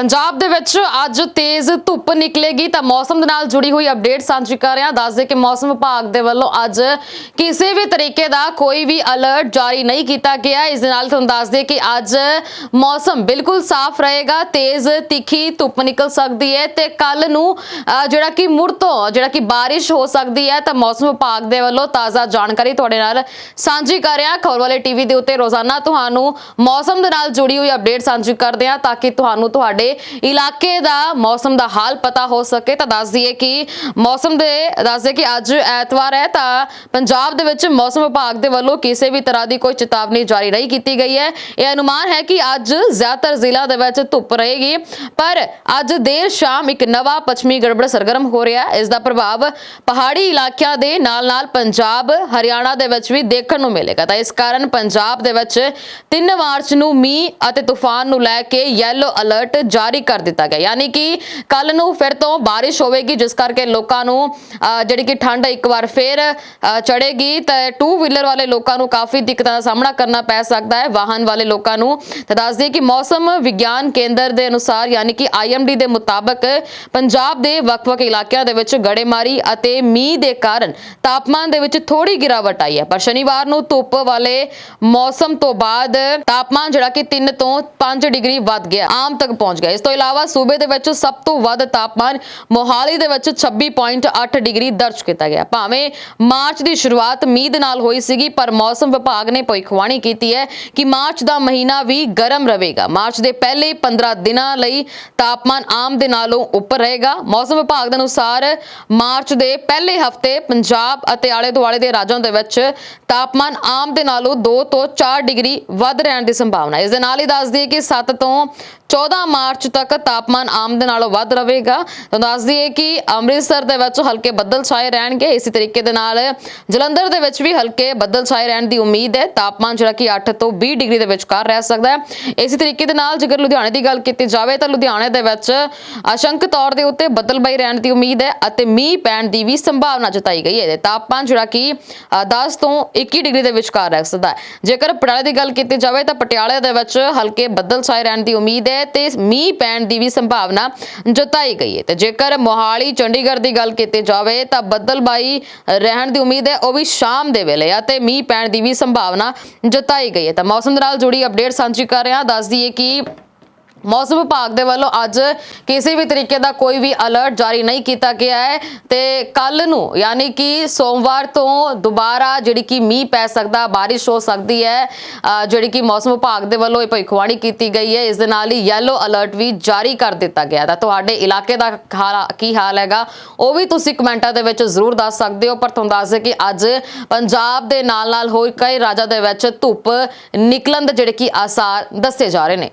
ਪੰਜਾਬ ਦੇ ਵਿੱਚ ਅੱਜ ਤੇਜ਼ ਧੁੱਪ ਨਿਕਲੇਗੀ ਤਾਂ ਮੌਸਮ ਦੇ ਨਾਲ ਜੁੜੀ ਹੋਈ ਅਪਡੇਟ ਸਾਂਝੀ ਕਰ ਰਿਹਾ। ਹਾਂ ਦੱਸ ਦੇ ਕਿ ਮੌਸਮ ਵਿਭਾਗ ਦੇ ਵੱਲੋਂ ਅੱਜ ਕਿਸੇ ਵੀ ਤਰੀਕੇ ਦਾ ਕੋਈ ਵੀ ਅਲਰਟ ਜਾਰੀ ਨਹੀਂ ਕੀਤਾ ਗਿਆ। ਇਸ ਦੇ ਨਾਲ ਤੁਹਾਨੂੰ ਦੱਸ ਦੇ ਕਿ ਅੱਜ ਮੌਸਮ ਬਿਲਕੁਲ ਸਾਫ਼ ਰਹੇਗਾ, ਤੇਜ਼ ਤਿੱਖੀ ਧੁੱਪ ਨਿਕਲ ਸਕਦੀ ਹੈ ਤੇ ਕੱਲ ਨੂੰ ਜਿਹੜਾ ਕਿ ਮੁੜ ਤੋਂ, ਜਿਹੜਾ ਕਿ ਬਾਰਿਸ਼ ਹੋ ਸਕਦੀ ਹੈ ਤਾਂ ਮੌਸਮ ਵਿਭਾਗ ਦੇ ਵੱਲੋਂ ਤਾਜ਼ਾ ਜਾਣਕਾਰੀ ਤੁਹਾਡੇ ਨਾਲ ਸਾਂਝੀ ਕਰ ਰਿਹਾ। ਖਬਰ ਵਾਲੇ ਟੀਵੀ ਦੇ ਉੱਤੇ ਰੋਜ਼ਾਨਾ ਤੁਹਾਨੂੰ ਮੌਸਮ ਦੇ ਨਾਲ ਜੁੜੀ ਹੋਈ ਅਪਡੇਟ ਸਾਂਝੀ ਕਰਦੇ ਹਾਂ ਤਾਂ ਕਿ ਤੁਹਾਨੂੰ ਤੁਹਾਡੇ ਇਲਾਕੇ ਦਾ ਮੌਸਮ ਦਾ ਹਾਲ ਪਤਾ ਹੋ ਸਕੇ ਤਾਂ ਦੱਸ ਦਈਏ ਕਿ ਮੌਸਮ ਦੇ, ਦੱਸ ਦਈਏ ਕਿ ਅੱਜ ਐਤਵਾਰ ਹੈ ਤਾਂ ਪੰਜਾਬ ਦੇ ਵਿੱਚ ਮੌਸਮ ਵਿਭਾਗ ਦੇ ਵੱਲੋਂ ਕਿਸੇ ਵੀ ਤਰ੍ਹਾਂ ਦੀ ਕੋਈ ਚੇਤਾਵਨੀ ਜਾਰੀ ਨਹੀਂ ਕੀਤੀ ਗਈ ਹੈ। ਇਹ ਅਨੁਮਾਨ ਹੈ ਕਿ ਅੱਜ ਜ਼ਿਆਦਾਤਰ ਜ਼ਿਲ੍ਹਾ ਦੇ ਵਿੱਚ ਧੁੱਪ ਰਹੇਗੀ, ਪਰ ਅੱਜ ਦੇਰ ਸ਼ਾਮ ਇੱਕ ਨਵਾਂ ਪੱਛਮੀ ਗੜਬੜ ਸਰਗਰਮ ਹੋ ਰਿਹਾ ਹੈ। ਇਸ ਦਾ ਪ੍ਰਭਾਵ ਪਹਾੜੀ ਇਲਾਕਿਆਂ ਦੇ ਨਾਲ-ਨਾਲ ਪੰਜਾਬ, ਹਰਿਆਣਾ ਦੇ ਵਿੱਚ ਵੀ ਦੇਖਣ ਨੂੰ ਮਿਲੇਗਾ। ਤਾਂ ਇਸ ਕਾਰਨ ਪੰਜਾਬ ਦੇ ਵਿੱਚ 3 ਮਾਰਚ ਨੂੰ ਮੀਂਹ ਅਤੇ ਤੂਫਾਨ ਨੂੰ ਲੈ ਕੇ ਯੈਲੋ ਅਲਰਟ ਜਾਰੀ ਕਰ ਦਿੱਤਾ ਗਿਆ। ਯਾਨੀ ਕਿ ਕੱਲ ਨੂੰ ਫਿਰ ਤੋਂ ਬਾਰਿਸ਼ ਹੋਵੇਗੀ ਜਿਸ ਕਰਕੇ ਲੋਕਾਂ ਨੂੰ ਅਹ, ਜਿਹੜੀ ਕਿ ਠੰਡ ਇੱਕ ਵਾਰ ਫੇਰ ਚੜੇਗੀ ਚੜ੍ਹੇਗੀ। ਤਾਂ ਟੂ ਵੀਲਰ ਵਾਲੇ ਲੋਕਾਂ ਨੂੰ ਕਾਫੀ ਦਿੱਕਤਾਂ ਦਾ ਸਾਹਮਣਾ ਕਰਨਾ ਪੈ ਸਕਦਾ ਹੈ। ਵਾਹਨ ਵਾਲੇ ਲੋਕਾਂ ਨੂੰ ਤਾਂ ਦੱਸ ਦਈਏ ਕਿ ਮੌਸਮ ਵਿਗਿਆਨ ਕੇਂਦਰ ਦੇ ਅਨੁਸਾਰ ਯਾਨੀ ਕਿ ਆਈਐਮਡੀ ਦੇ ਮੁਤਾਬਕ ਪੰਜਾਬ ਦੇ ਵੱਖ-ਵੱਖ ਇਲਾਕਿਆਂ ਦੇ ਵਿੱਚ ਗੜੇਮਾਰੀ ਅਤੇ ਮੀਂਹ ਦੇ ਕਾਰਨ ਤਾਪਮਾਨ ਦੇ ਵਿੱਚ ਥੋੜੀ ਗਿਰਾਵਟ ਆਈ ਹੈ। ਪਰ ਸ਼ਨੀਵਾਰ ਨੂੰ ਧੁੱਪ ਵਾਲੇ ਮੌਸਮ ਤੋਂ ਬਾਅਦ ਤਾਪਮਾਨ ਜਿਹੜਾ ਕਿ 3 ਤੋਂ 5 ਡਿਗਰੀ ਵੱਧ ਗਿਆ ਆਮ ਤੱਕ ਪਹੁੰਚ ਗਿਆ ਇਸ ਤੋਂ ਇਲਾਵਾ ਸੂਬੇ ਦੇ ਵਿੱਚ ਸਭ ਤੋਂ ਵੱਧ ਤਾਪਮਾਨ ਮੋਹਾਲੀ ਦੇ ਵਿੱਚ 26.8 ਡਿਗਰੀ ਦਰਜ ਕੀਤਾ ਗਿਆ। ਭਾਵੇਂ ਮਾਰਚ ਦੀ ਸ਼ੁਰੂਆਤ ਮੀਂਹ ਦੇ ਨਾਲ ਹੋਈ ਸੀਗੀ, ਪਰ ਮੌਸਮ ਵਿਭਾਗ ਨੇ ਭਵਿੱਖਬਾਣੀ ਕੀਤੀ ਹੈ ਕਿ ਮਾਰਚ ਦਾ ਮਹੀਨਾ ਵੀ ਗਰਮ ਰਹੇਗਾ। ਮਾਰਚ ਦੇ ਪਹਿਲੇ 15 ਦਿਨਾਂ ਲਈ ਤਾਪਮਾਨ ਆਮ ਦੇ ਨਾਲੋਂ ਉੱਪਰ ਰਹੇਗਾ। ਮੌਸਮ ਵਿਭਾਗ ਦੇ ਅਨੁਸਾਰ ਮਾਰਚ ਦੇ ਪਹਿਲੇ ਹਫ਼ਤੇ ਪੰਜਾਬ ਅਤੇ ਆਲੇ ਦੁਆਲੇ ਦੇ ਰਾਜਾਂ ਦੇ ਵਿੱਚ ਤਾਪਮਾਨ ਆਮ ਦੇ ਨਾਲੋਂ 2 ਤੋਂ 4 ਡਿਗਰੀ ਵੱਧ ਰਹਿਣ ਦੀ ਸੰਭਾਵਨਾ ਹੈ। ਇਸ ਦੇ ਨਾਲ ਹੀ ਦੱਸ ਦਈਏ ਕਿ 7 ਤੋਂ 14 ਮਾਰਚ ਤੱਕ ਤਾਪਮਾਨ ਆਮ ਦੇ ਨਾਲੋਂ ਵੱਧ ਰਹੇਗਾ। ਤਾਂ ਦੱਸ ਦਈਏ ਕਿ ਅੰਮ੍ਰਿਤਸਰ ਦੇ ਵਿੱਚ ਹਲਕੇ ਬੱਦਲ ਛਾਏ ਰਹਿਣਗੇ। ਇਸੇ ਤਰੀਕੇ ਦੇ ਨਾਲ ਜਲੰਧਰ ਦੇ ਵਿੱਚ ਵੀ ਹਲਕੇ ਬੱਦਲ ਛਾਏ ਰਹਿਣ ਦੀ ਉਮੀਦ ਹੈ। ਤਾਪਮਾਨ ਜਿਹੜਾ ਕਿ 8 ਤੋਂ 20 ਡਿਗਰੀ ਦੇ ਵਿਚਕਾਰ ਰਹਿ ਸਕਦਾ ਹੈ। ਇਸੇ ਤਰੀਕੇ ਦੇ ਨਾਲ ਜੇਕਰ ਲੁਧਿਆਣੇ ਦੀ ਗੱਲ ਕੀਤੀ ਜਾਵੇ ਤਾਂ ਲੁਧਿਆਣੇ ਦੇ ਵਿੱਚ ਅਸ਼ੰਕ ਤੌਰ ਦੇ ਉੱਤੇ ਬੱਦਲਬਾਈ ਰਹਿਣ ਦੀ ਉਮੀਦ ਹੈ ਅਤੇ ਮੀਂਹ ਪੈਣ ਦੀ ਵੀ ਸੰਭਾਵਨਾ ਜਤਾਈ ਗਈ ਹੈ। ਤਾਪਮਾਨ ਜਿਹੜਾ ਕਿ ਅ, 10 ਤੋਂ 21 ਡਿਗਰੀ ਦੇ ਵਿਚਕਾਰ ਰਹਿ ਸਕਦਾ ਹੈ। ਜੇਕਰ ਪਟਿਆਲੇ ਦੀ ਗੱਲ ਕੀਤੀ ਜਾਵੇ ਤਾਂ ਪਟਿਆਲੇ ਦੇ ਵਿੱਚ ਹਲਕੇ ਬੱਦਲ ਛਾਏ ਰਹਿਣ ਦੀ ਉਮੀਦ ਹੈ ਤੇ ਮੀਂਹ ਮੀਂਹ ਪੈਣ ਦੀ ਵੀ ਸੰਭਾਵਨਾ ਜਤਾਈ ਗਈ ਹੈ। ਤੇ ਜੇਕਰ ਮੋਹਾਲੀ, ਚੰਡੀਗੜ੍ਹ ਦੀ ਗੱਲ ਕੀਤੀ ਜਾਵੇ, ਤਾਂ ਬੱਦਲਬਾਈ ਰਹਿਣ ਦੀ ਉਮੀਦ ਹੈ, ਉਹ ਵੀ ਸ਼ਾਮ ਦੇ ਵੇਲੇ ਅਤੇ ਮੀਂਹ ਪੈਣ ਦੀ ਵੀ ਸੰਭਾਵਨਾ ਜਤਾਈ ਗਈ ਹੈ। ਤਾਂ ਮੌਸਮ ਦੇ ਨਾਲ ਜੁੜੀ ਅਪਡੇਟ ਸਾਂਝੀ ਕਰ ਰਿਹਾ ਹਾਂ। ਦੱਸ ਦਈਏ ਕਿ ਮੌਸਮ ਵਿਭਾਗ ਦੇ ਵੱਲੋਂ ਅੱਜ ਕਿਸੇ ਵੀ ਤਰੀਕੇ ਦਾ ਕੋਈ ਵੀ ਅਲਰਟ ਜਾਰੀ ਨਹੀਂ ਕੀਤਾ ਗਿਆ ਹੈ ਤੇ ਕੱਲ ਨੂੰ ਯਾਨੀ ਕਿ ਸੋਮਵਾਰ ਤੋਂ ਦੁਬਾਰਾ ਜਿਹੜੀ ਕਿ ਮੀਂਹ ਪੈ ਸਕਦਾ, ਬਾਰਿਸ਼ ਹੋ ਸਕਦੀ ਹੈ ਜਿਹੜੀ ਕਿ ਮੌਸਮ ਵਿਭਾਗ ਦੇ ਵੱਲੋਂ ਇਹ ਭਵਿੱਖਬਾਣੀ ਕੀਤੀ ਗਈ ਹੈ, ਇਸ ਦੇ ਨਾਲ ਹੀ ਯੈਲੋ ਅਲਰਟ ਵੀ ਜਾਰੀ ਕਰ ਦਿੱਤਾ ਗਿਆ ਤਾਂ ਤੁਹਾਡੇ ਇਲਾਕੇ ਦਾ ਹਾਲ- ਕੀ ਹਾਲ ਹੈਗਾ, ਉਹ ਵੀ ਤੁਸੀਂ ਕਮੈਂਟਾਂ ਦੇ ਵਿੱਚ ਜ਼ਰੂਰ ਦੱਸ ਸਕਦੇ ਹੋ, ਪਰ ਤੁਹਾਨੂੰ ਦੱਸ ਦੇ ਕਿ ਅੱਜ ਪੰਜਾਬ ਦੇ ਨਾਲ ਨਾਲ ਹੋਰ ਕਈ ਰਾਜਾਂ ਦੇ ਵਿੱਚ ਧੁੱਪ ਨਿਕਲਣ ਦੇ ਜਿਹੜੇ ਕਿ ਆਸਾਰ ਦੱਸੇ ਜਾ ਰਹੇ ਨੇ।